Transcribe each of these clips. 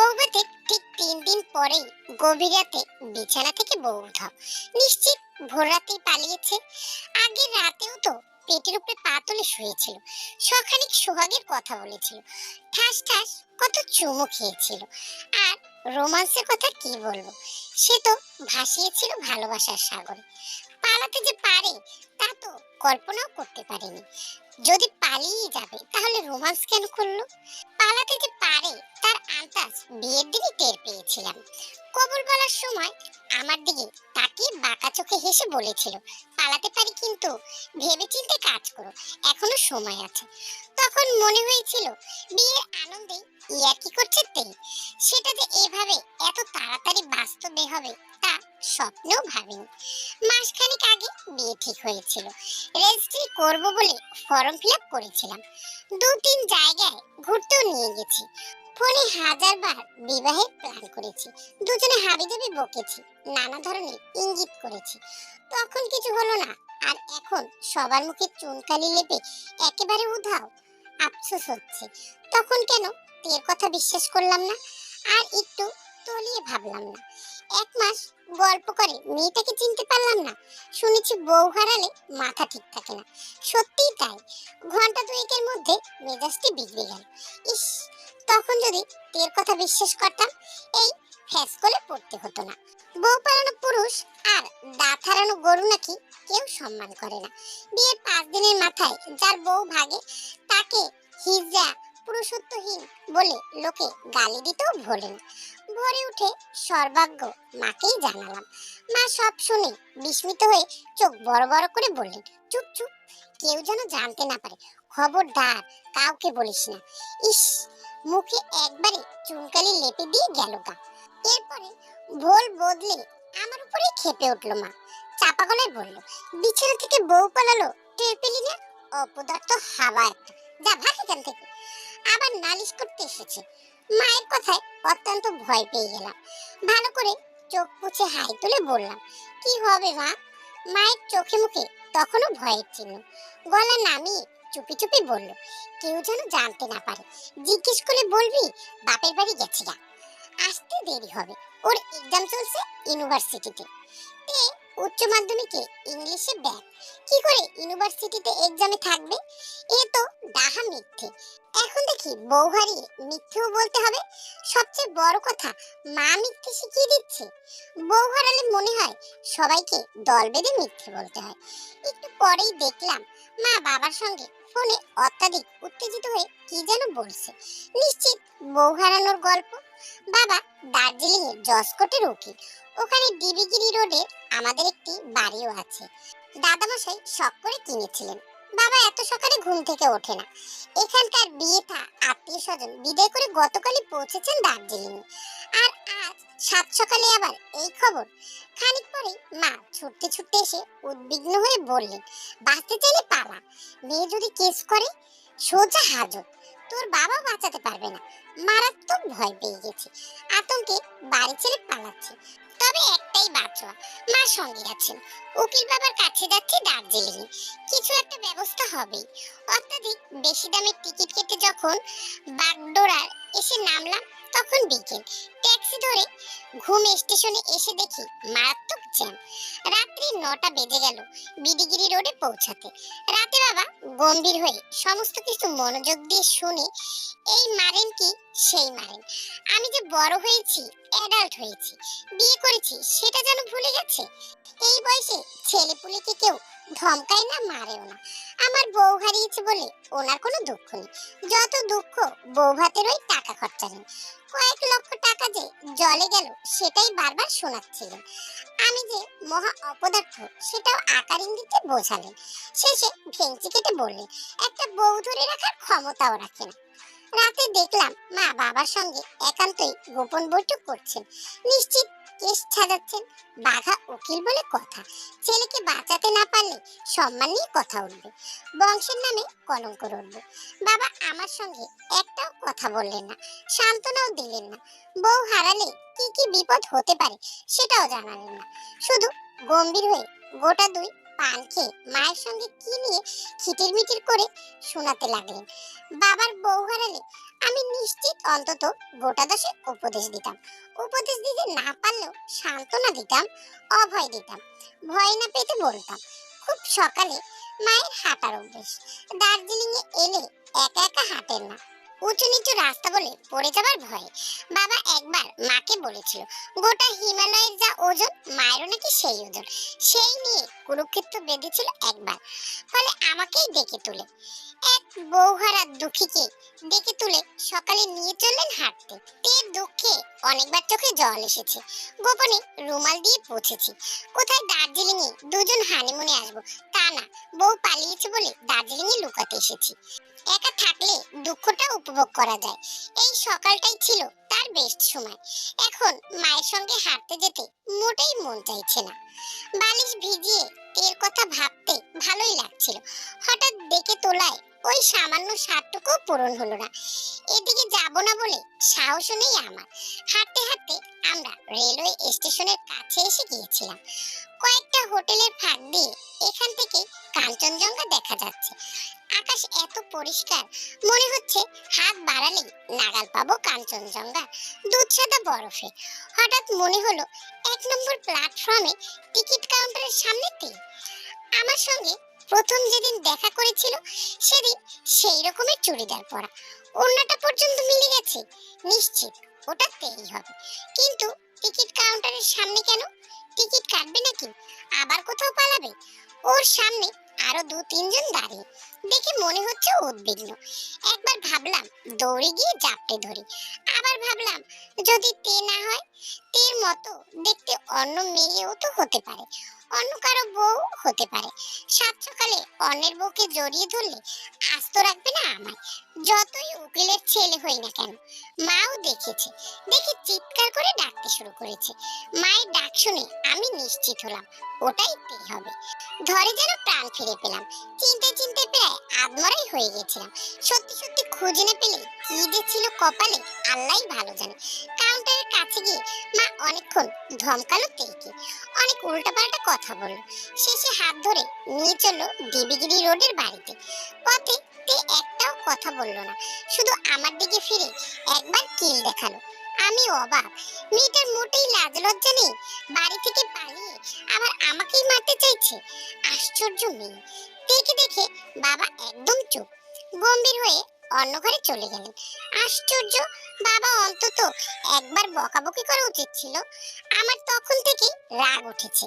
বৌভাতের ঠিক তিন দিন পরেই গভীর রাতে বিছানা থেকে বউ উঠাও। নিশ্চিত ভোর রাতেই পালিয়েছে। আগের রাতেও তো পেটের উপরে পা তুলে শুয়েছিল। সখানিক সোহাগের কথা বলেছিল। ঠাস ঠাস কত চুমু খেয়েছিল। আর রোমান্সের কথা কি বলব? সে তো ভাসিয়েছিল ভালোবাসার সাগরে। পালাতে যে পারে, তা তো কল্পনাও করতে পারেনি। যদি পালিয়ে যাবে, তাহলে রোমান্স কেন করল? পালাতে যে পারে, তার আন্দাজ বিয়ের দিনই টের পেয়েছিলাম। কবুল বলার সময় আমার দিকে তাকে বাঁকা চোখে হেসে বলেছিল, পালাতে পারি কিন্তু ভেবে চিন্তে কাজ করো, এখনও সময় আছে। তখন মনে হয়েছিল, বিয়ের আনন্দে ইয়ার্কি করছে তেই। সেটা যে এভাবে এত তাড়াতাড়ি বাস্তবে হবে, তা স্বপ্নেও ভাবিনি। মাসখানেক আগে বিয়ে ঠিক হয়েছিল। রেজিস্ট্রি করব বলে ফর্ম ফিল আপ করেছিলাম। দু তিন জায়গায় ঘুরতেও নিয়ে গেছি। ফোনে হাজারবার বিবাহের প্ল্যান করেছি। দুজনে হাবিজাবি বকেছি, নানা ধরনের ইঙ্গিত করেছি। তখন কিছু হলো না, আর এখন সবার মুখে চুনকালি লেপে একেবারে উধাও আফসোস হচ্ছে। তখন কেন তের কথা বিশ্বাস করলাম না? আর একটু তলিয়ে ভাবলাম না। এক মাস গল্প করে মেয়েটাকে চিনতে পারলাম না। শুনেছি বউ হারালে মাথা ঠিক থাকে না। সত্যিই তাই। ঘণ্টা দুয়েকের মধ্যে মেজাজটি বিগড়ে গেল। ইস, তখন যদি তের কথা বিশ্বাস করতাম, এই ফ্যাস করে পড়তে হতো না। বউ পালানো পুরুষ আর দাঁত হারানো গরু নাকি কেউ সম্মান করে না। বিয়ের পাঁচ দিনের মাথায় যার বউ ভাগে, তাকে হিজা পুরুষত্বহীন বলে লোকে গালি দিতেও ভোলে না। ভোরে উঠে সর্বাগ্য মাকেই জানালাম। মা সব শুনে বিস্মিত হয়ে চোখ বড় বড় করে বললেন, চুপ চুপ, কেউ যেন জানতে না পারে। খবরদার, কাউকে বলিস না। ইস, মুখে একবারে চুনকালি লেপে দিয়ে গেল গা। এরপরে ভোল বদলে আমার উপরে খেপে উঠল মা। চাপা গলায় বলল, বিছানা থেকে বউ পালালো, টের পেলি না? অপদার্থ হাওয়া একটা। যা, ভাগ এখান থেকে। আবার নালিশ করতে এসেছে। মায়ের কথায় অত্যন্ত ভয় পেয়ে গেলাম। ভালো করে চোখ পুছে হাই তুলে বললাম, কি হবে মা? মায়ের চোখে মুখে তখনও ভয়ের চিহ্ন। গলা নামিয়ে চুপি চুপি বলল, কেউ যেন জানতে না পারে। জিজ্ঞেস করে বলবি, বাপের বাড়ি গেছি আসতে দেরি হবে। ওর এক্সাম চলছে ইউনিভার্সিটিতে। উচ্চ মাধ্যমিকে ইংলিশে ব্যাক। কি করে ইউনিভার্সিটিতে এক্সামে থাকবে? এ তো ডাহা মিথ্যে। এখন দেখি বউ হারিয়ে মিথ্যেও বলতে হবে। সবচেয়ে বড় কথা, মা মিথ্যে শিখিয়ে দিচ্ছে। বউ হারালে মনে হয় সবাইকে দল বেঁধে মিথ্যে বলতে হয়। একটু পরেই দেখলাম মা বাবার সঙ্গে ফোনে অত্যাধিক উত্তেজিত হয়ে কি যেন বলছে। নিশ্চিত বউ হারানোর গল্প। বাবা দার্জিলিং এর জসকোটের উকিল। ওখানে ডিবিগিরি রোডে আমাদের একটি বাড়িও আছে। দাদামশাই শখ করে কিনেছিলেন। বাবা এত সকালে ঘুম থেকে ওঠে না। এখানকার বিয়ে থা আত্মীয় স্বজন বিদায় করে গতকালই পৌঁছেছেন দার্জিলিং। আর আজ সাত সকালে আবার এই খবর। খানিক পরে মা ছুটতে ছুটতে এসে উদ্বিগ্ন হয়ে বললেন, বাঁচতে চাইলে পালা। মেয়ে যদি কেস করে, সোজা হাজত। তোর বাবা বাঁচাতে পারবে না। মারাত্মক ভয় পেয়ে গেছে। আতঙ্কে বাড়ি ছেড়ে পালাচ্ছে। তবে একটাই বাচ্চা। মা সঙ্গে আছেন। উকিল বাবার কাছে যাচ্ছে দার্জিলিং। কিছু একটা ব্যবস্থা হবেই অত্যাধিক বেশি দামের টিকিট কেটে যখন বাগডোরার এসে নামলাম, তখন বিকেল। ট্যাক্সি ধরে ঘুম স্টেশনে এসে দেখি মারাত্মক জ্যাম। রাত্রি নটা বেজে গেল বিডিগিরি রোডে পৌঁছাতে। রাতে বাবা গম্ভীর হয়ে সমস্ত কিছু মনোযোগ দিয়ে শুনে, এই মারেন কি? সেই মারেন। আমি যে বড় হয়েছি অ্যাডাল্ট হয়েছি, বিয়ে করেছি, সেটা যেন ভুলে গেছে? এই বয়সে ছেলে পুলেকে কেউ ধমকায় না, মারেও না। আমার বউ হারিয়েছে বলে ওনার কোনো দুঃখ নেই। যত দুঃখ, বউ ভাতের ওই টাকা খরচা নেই। কয়েক লক্ষ টাকা যে জলে গেল, সেটাই বারবার শোনাচ্ছিলেন। আমি যে মহা অপদার্থ, সেটাও আকার ইঙ্গিতে বোঝালেন। শেষে ভেঙচি কেটে বললেন, একটা বউ ধরে রাখার ক্ষমতাও রাখে না। রাতে দেখলাম মা বাবার সঙ্গে একান্তই গোপন বৈঠক করছেন। নিশ্চিত কেস ছাড়াচ্ছেন। বাঘা উকিল বলে কথা। ছেলেকে বাঁচাতে না পারলে সম্মান নিয়ে কথা উঠবে। বংশের নামে কলঙ্ক উঠবে বাবা আমার সঙ্গে একটাও কথা বললেন না, সান্ত্বনাও দিলেন না। বউ হারালে কি কি বিপদ হতে পারে সেটাও জানালেন না। শুধু গম্ভীর হয়ে গোটা দুই পান খেয়ে মায়ের সঙ্গে কি নিয়ে খিটির মিটির করে শোনাতে লাগলেন? বাবার বউ হারালে আমি নিশ্চিত অন্তত গোটা দশে উপদেশ দিতাম। উপদেশ দিতে না পারলেও সান্ত্বনা দিতাম, অভয় দিতাম, ভয় না পেতে বলতাম। খুব সকালে মায়ের হাঁটার অভ্যেস। দার্জিলিং এ এলে একা একা হাঁটেন না। উঁচু নিচু রাস্তা বলে পড়ে যাবার ভয়ে। বাবা একবার মাকে বলেছিল, গোটা হিমালয়ের যা ওজন, মায়েরও নাকি সেই ওজন। সেই নিয়ে কুরুক্ষেত্র বেঁধেছিল একবার। ফলে আমাকেই ডেকে তুলে। এক বৌহারা দুঃখীকে ডেকে তুলে সকালে নিয়ে চললেন হাঁটতে। তের দুঃখে অনেকবার চোখে জল এসেছে। গোপনে রুমাল দিয়ে পৌঁছেছি। কোথায় দার্জিলিং এ দুজন হানিমুনে আসব? তা না, বউ পালিয়েছে বলে দার্জিলিং এ লুকাতে এসেছি। একা থাকলে দুঃখটা উপভোগ করা যায়। এই সকালটাই ছিল তার বেস্ট সময়। এখন মায়ের সঙ্গে হাঁটতে যেতে মোটেই মন চাইছে না। বালিশ ভিজিয়ে তের কথা ভাবতে ভালোই লাগছিল। হঠাৎ দেখে তোলায় ওই সামান্য সাতটুকু পূরণ হলো না। এদিকে যাব না বলে সাহসও নেই আমার। হাঁটতে হাঁটতে আমরা রেলওয়ে স্টেশনের কাছে এসে গিয়েছিলাম। কয়েকটা হোটেলের ফাঁক দিয়ে এখান থেকে কাঞ্চনজঙ্ঘা দেখা যাচ্ছে। আকাশ এত পরিষ্কার, মনে হচ্ছে হাত বাড়ালেই নাগাল পাবো কাঞ্চনজঙ্ঘা দুধ সাদা বরফে। হঠাৎ মনে হলো এক নম্বর প্ল্যাটফর্মে টিকিট কাউন্টারের সামনেতে আমার সঙ্গে প্রথম যেদিন দেখা করেছিল, সেদিন সেই রকমের চুড়িদার পরা। অন্যটা পর্যন্ত মিলে গেছে, নিশ্চিত ওটা তেই হবে। কিন্তু টিকিট কাউন্টারের সামনে কেন? টিকিট কাটবে নাকি? আবার কোথাও পালাবে? ওর সামনে আরও দু, তিনজন দাঁড়িয়ে। দেখে মনে হচ্ছে উদ্বিগ্ন। একবার ভাবলাম, দৌড়ে গিয়ে জাপটে ধরি। আবার ভাবলাম, যদি তে না হয়, তের মতো দেখতে অন্য মেয়েও তো হতে পারে। অন্য কারও বউ হতে পারে। সাত সকালে অন্যের বউকে জড়িয়ে ধরলে আস্ত রাখবে না আমায়। যতই উকিলের ছেলে হই না কেন, মাও দেখেছে। দেখে চিৎকার করে ডাকতে শুরু করেছে। মায়ের ডাক শুনে আমি নিশ্চিত হলাম, ওটাই তে হবে। ধরে যেন প্রাণ ফিরে পেলাম। চিনতে চিনতে প্রায় আদমরাই হয়ে গেছিলাম। সত্যি সত্যি খুঁজে না পেলে কি যে ছিল কপালে আল্লাহই ভালো জানে। কাউন্টারের কাছে গিয়ে মা অনেকক্ষণ ধমকালো তেকে অনেক উল্টাপাল্টা কথা বলল। শেষে হাত ধরে নিয়ে চলল দেবীগিরি রোডের বাড়িতে। পথে তে একটাও কথা বলল না। শুধু আমার দিকে ফিরে একবার কিল দেখাল। আমি অবাক। মেয়েটার মোটেই লাজ লজ্জা নেই। বাড়ি থেকে পালিয়ে আবার আমাকেই মারতে চাইছে। আশ্চর্য মেয়ে। দেখে দেখে বাবা একদম চুপ। গম্ভীর হয়ে অন্য ঘরে চলে গেলেন। আশ্চর্য, বাবা অন্তত একবার বকাবকি করা উচিত ছিল। আমার তখন থেকে রাগ উঠেছে।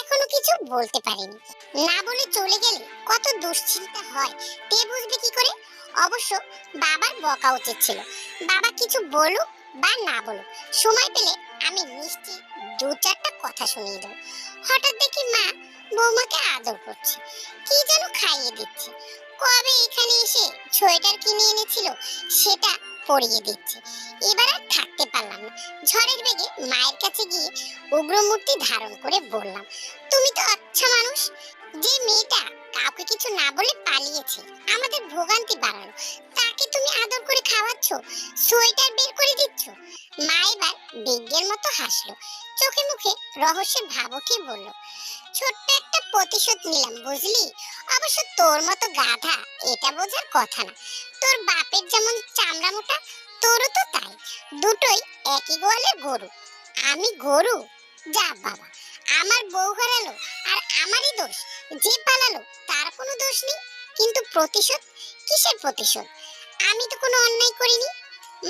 এখনও কিছু বলতে পারিনি। না বলে চলে গেলে কত দুশ্চিন্তা হয়, তে বুঝবে কি করে? অবশ্য বাবার বকা উচিত ছিল। বাবা কিছু বলুক বা না বলুক, সময় পেলে আমি মিষ্টি দু চারটা কথা শুনিয়ে দেবো। হঠাৎ দেখি মা বৌমাকে আদর করছে। কি যেন খাইয়ে দিচ্ছে। কবে এখানে এসে সোয়েটার কিনে এনেছিল সেটা পরিয়ে দিচ্ছে। এবার আর থাকতে পারলাম না। ঝড়ের বেগে মায়ের কাছে গিয়ে উগ্রমূর্তি ধারণ করে বললাম, তুমি তো আচ্ছা মানুষ। যে মেয়েটা কাউকে কিছু না বলে পালিয়েছে, আমাদের ভোগান্তি বাড়ালো। তাকে তুমি আদর করে খাওয়াচ্ছ, সোয়েটার বের করে দিচ্ছ? মা এবার বিজ্ঞের মতো হাসলো। চোখে মুখে রহস্যের ভাব উঠিয়ে বলল ছোট্ট একটা প্রতিশোধ নিলাম, বুঝলি? অবশ্য তোর মতো গাধা, এটা বোঝার কথা না। তোর বাপের যেমন চামড়া মোটা তোরও তো তাই। দুটোই একই গোয়ালের গরু। আমি গরু? যা বাবা, আমার বউ হারালো আর আমারই দোষ। যে পালালো, তার কোনো দোষ নেই। কিন্তু প্রতিশোধ? কিসের প্রতিশোধ? আমি তো কোনো অন্যায় করিনি।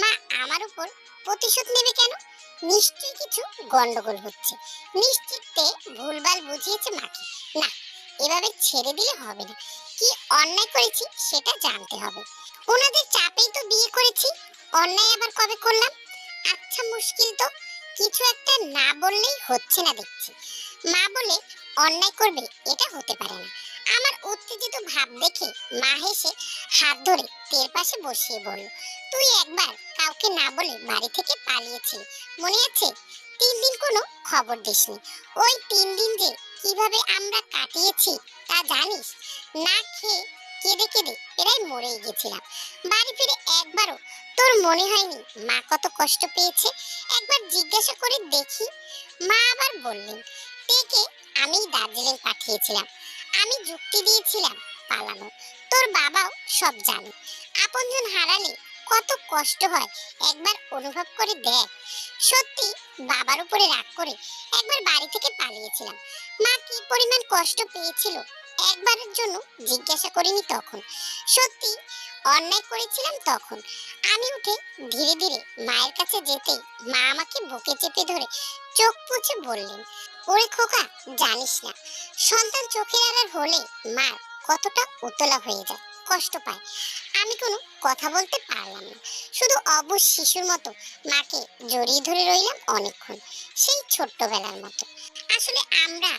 মা, আমার উপর প্রতিশোধ নেবে কেন? নিশ্চয়ই কিছু গন্ডগোল হচ্ছে। নিশ্চিতে ভুলভাল বুঝিয়েছে মাকে। না, এভাবে ছেড়ে দিলে হবে না। কি অন্যায় করেছি সেটা জানতে হবে। ওনাদের চাপেই তো বিয়ে করেছি, অন্যায় আবার কবে করলাম? আচ্ছা মুশকিল তো। কিছু একটা না বললেই হচ্ছে না দেখছি। মা বলে, অন্যায় করবে, এটা হতে পারে না। আমার উত্তেজিত ভাব দেখে মা হেসে হাত ধরে তের পাশে বসিয়ে বলল, তুই একবার কাউকে না বলে বাড়ি থেকে পালিয়েছিলি মনে আছে? তিন দিন কোনো খবর দিসনি। ওই তিন দিন যে কীভাবে আমরা কাটিয়েছি তা জানিস? না খেয়ে কেঁদে কেঁদে প্রায় মরেই গেছিলাম। বাড়ি ফিরে একবারও তোর মনে হয়নি মা কত কষ্ট পেয়েছে? একবার জিজ্ঞাসা করে দেখি। মা আবার বললেন, তেকে আমি দার্জিলিং পাঠিয়েছিলাম। আমি যুক্তি দিয়েছিলাম পালানো তোর বাবাও সব জানে। আপনজন হারালে কত কষ্ট হয়। একবার অনুভব করে দেখ। সত্যি, বাবার উপরে রাগ করে একবার বাড়ি থেকে পালিয়েছিলাম। মা কি পরিমাণ কষ্ট পেয়েছিল একবারের জন্য জিজ্ঞাসা করিনি তখন। সত্যি, অন্যায় করেছিলাম তখন। আমি উঠে ধীরে ধীরে মায়ের কাছে যেতেই মা আমাকে বুকে চেপে ধরে চোখ পুছে বললেন, ওরে খোকা, জানিস না, সন্তান চোখের আড়ার হলে মা কতটা উতলা হয়ে যায়। কষ্ট পায়। আমি কোনো কথা বলতে পারলাম না। শুধু অবশ শিশুর মতো মাকে জড়িয়ে ধরে রইলাম অনেকক্ষণ, সেই ছোট্টবেলার মতো। আসলে আমরা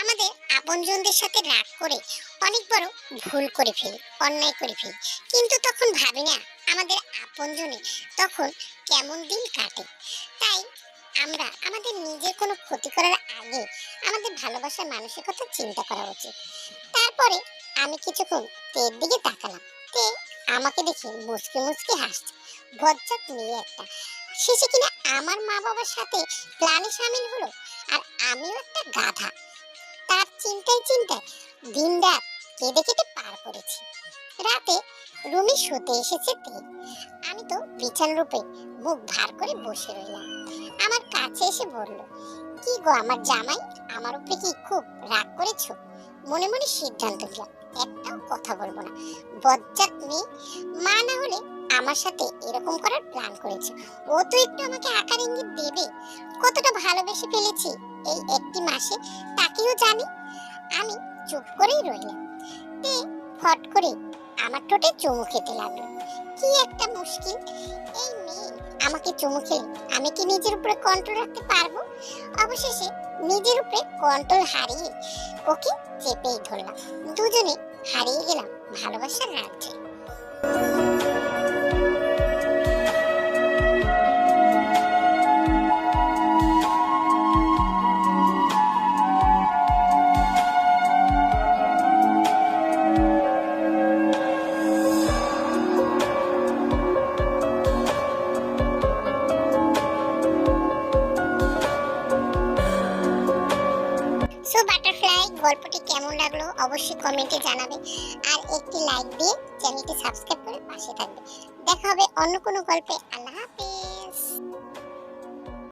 আমাদের আপনজনদের সাথে রাগ করে অনেক বড় ভুল করে ফেলি, অন্যায় করে ফেলি। কিন্তু তখন ভাবি না, আমাদের আপনজনে তখন কেমন দিন কাটে। তাই আমরা আমাদের নিজের কোনো ক্ষতি করার আগে আমাদের ভালোবাসার মানসিকতা চিন্তা করা উচিত। তারপরে আমি কিছুক্ষণ তের দিকে তাকালাম। তে আমাকে দেখে মুচকে মুচকে হাসছে। বজ্জাত মেয়ে একটা। শেষে কিনা আমার মা বাবার সাথে প্ল্যানে সামিল হলো আর আমিও একটা গাধা। তার চিন্তায় চিন্তায় দিন রাত কেঁদে কেটে পার করেছি। রাতে রুমে শুতে এসেছে তে। আমি তো বিছান রূপে মুখ ভার করে বসে রইলাম। আমার কাছে এসে বলল, কি গো আমার জামাই? আমার উপরে কি খুব রাগ করেছ? মনে মনে সিদ্ধান্ত নিলাম। একটাও কথা বলব না। বজ্জাত মেয়ে, মা না হলে আমার সাথে এরকম করার প্ল্যান করেছে। ও তো একটু আমাকে আকার ইঙ্গিত দেবে। কতটা ভালোবেসে ফেলেছি এই একটি মাসে, তাকেও জানি। আমি চুপ করেই রইলাম। তে ফট করে আমার ঠোঁটে চুমু খেতে লাগল। কি একটা মুশকিল। এই মেয়ে আমাকে চুমু খেলে আমি কি নিজের উপরে কন্ট্রোল রাখতে পারব? অবশেষে নিজের উপরে কন্ট্রোল হারিয়ে ওকে চেপেই ধরলাম। দুজনে হারিয়ে গেলাম ভালোবাসার রাজ্যে। কমেন্টে জানাবে। আর একটি লাইক দিয়ে চ্যানেলটি সাবস্ক্রাইব করে পাশে থাকবে। দেখা হবে অন্য কোনো গল্পে।